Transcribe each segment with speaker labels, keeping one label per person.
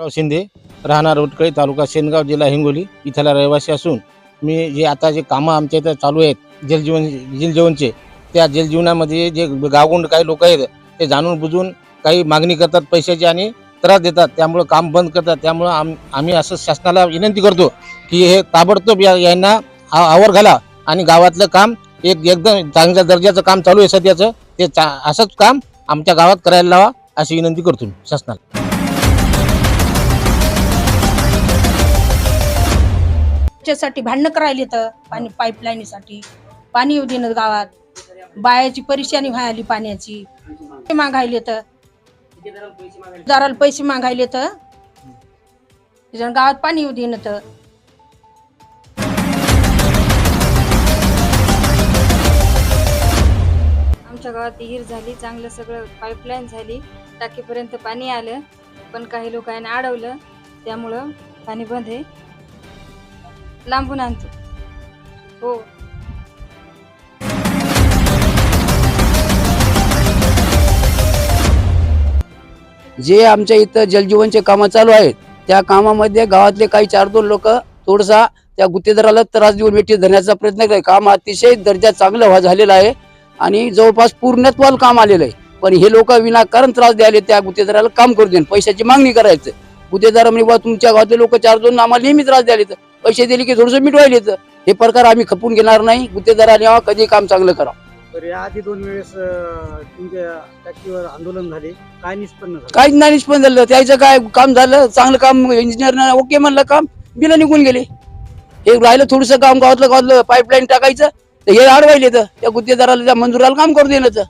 Speaker 1: राव शिंदे राहणार रोटकळी तालुका शेनगाव जिल्हा हिंगोली इथला रहिवासी असून मी जे आता जे कामं आमच्या इथं चालू आहेत जलजीवन जलजीवनचे त्या जलजीवनामध्ये जे गावगुंड काही लोक आहेत ते जाणून बुजून काही मागणी करतात पैशाची आणि त्रास देतात. त्यामुळं काम बंद करतात. त्यामुळं आम आम्ही असं शासनाला विनंती करतो की हे ताबडतोब या यांना आवर घाला आणि गावातलं काम एक एकदम चांगल्या दर्जाचं काम चालू आहे सध्याचं ते चा असंच काम आमच्या गावात करायला लावा अशी विनंती करतो शासनाला.
Speaker 2: त्याच्यासाठी भांडणं करायला येतं पाणी पाईपलाईनीसाठी. पाणी येऊ देणं गावात. बायाची परेशानी व्हायली पाण्याची. ते मागायला येतं. दाराला पैसे मागायला येतं. त्याच्यानं गावात पाणी येऊ देणं तर.
Speaker 3: आमच्या गावात विहीर झाली चांगलं सगळं पाईपलाईन झाली. टाकीपर्यंत पाणी आलं पण काही लोकांनी अडवलं. त्यामुळं पाणी बंद आहे. लांबून आणतो. हो.
Speaker 4: जे आमच्या इथं जलजीवनचे कामं चालू आहेत त्या कामामध्ये गावातले काही चार दोन लोक थोडसा त्या गुत्तेदाराला त्रास देऊन मिठी धरण्याचा प्रयत्न करतात काम अतिशय दर्जा चांगला व्हा झालेला आहे आणि जवळपास पूर्णत्वाला काम आलेलं आहे. पण हे लोक विनाकारण त्रास द्यायले त्या गुत्तेदाराला काम करू देईन. पैशाची मागणी करायचं. गुत्तेदार म्हणजे बा तुमच्या गावातले लोक चार दोन आम्हाला नेहमी त्रास द्यायला पैसे दिले की थोडंसं मिटवायला येतं. हे प्रकार आम्ही खपून घेणार नाही. गुत्तेदाराने यावं, कधी काम चांगलं करा
Speaker 5: तर याआधी दोन वेळेस अं, तुमच्या टॅक्सीवर आंदोलन झाले. काय निष्पन्न झालं?
Speaker 4: काहीच नाही निष्पन्न झालं. त्याचं काय काम झालं? चांगलं काम इंजिनियरनं ओके म्हणलं काम बिलं निघून गेले. हे राहिलं थोडंसं काम गावातलं गावातलं पाईपलाईन टाकायचं. तर हे अडवायले तर त्या गुत्तेदाराला त्या मंजुराला काम करू देण्याचं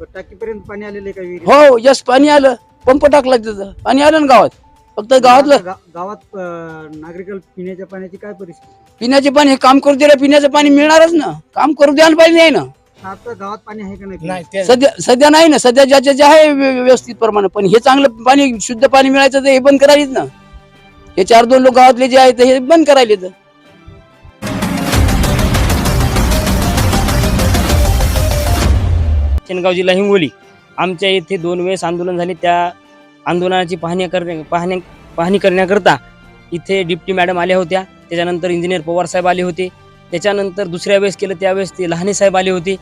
Speaker 5: तर टाकीपर्यंत पाणी आलेले का विहिरी
Speaker 4: हो यस पाणी आलं. पंप टाकला तिथं. पाणी आलं ना गावात. फक्त गावातलं
Speaker 5: गा- गावात अं, नागरिकाला पिण्याच्या पाण्याची काय परिस्थिती?
Speaker 4: पिण्याचे पाणी हे काम करू दिलं पिण्याचं पाणी मिळणारच ना. काम करू द्यायला पाहिजे नाही ना.
Speaker 5: आता गावात पाणी आहे का नाही
Speaker 1: नाही ते
Speaker 4: सध्या सध्या नाही ना. सध्या ज्याच्या जे आहे व्य- व्यवस्थित प्रमाणे. पण हे चांगलं पाणी शुद्ध पाणी मिळायचं तर हे बंद करायलेत ना. हे चार दोन लोक गावातले जे आहेत हे बंद करायलेत.
Speaker 6: शेनगाव जिल्हा हिंगोली. आमच्या येथे दोन वेळेस आंदोलन झाले. त्या आंदोलनाची पाहणी करण्या पाहण्या पाहणी करण्याकरता इथे डिप्टी मॅडम आल्या होत्या. त्याच्यानंतर इंजिनियर पवारसाहेब आले होते. त्याच्यानंतर दुसऱ्या वेळेस केलं त्यावेळेस ते लहाने साहेब आले होते.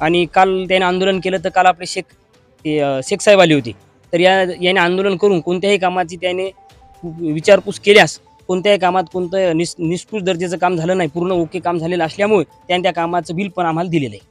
Speaker 6: आणि काल त्याने आंदोलन केलं तर काल आपले शेख ते शेख साहेब आले होते. तर या याने आंदोलन करून कोणत्याही कामाची त्याने विचारपूस केल्यास कोणत्याही कामात कोणतं निस निष्कृष दर्जाचं काम झालं नाही पूर्ण ओके काम झालेलं असल्यामुळे त्याने त्या कामाचं बिल पण आम्हाला दिलेलं आहे.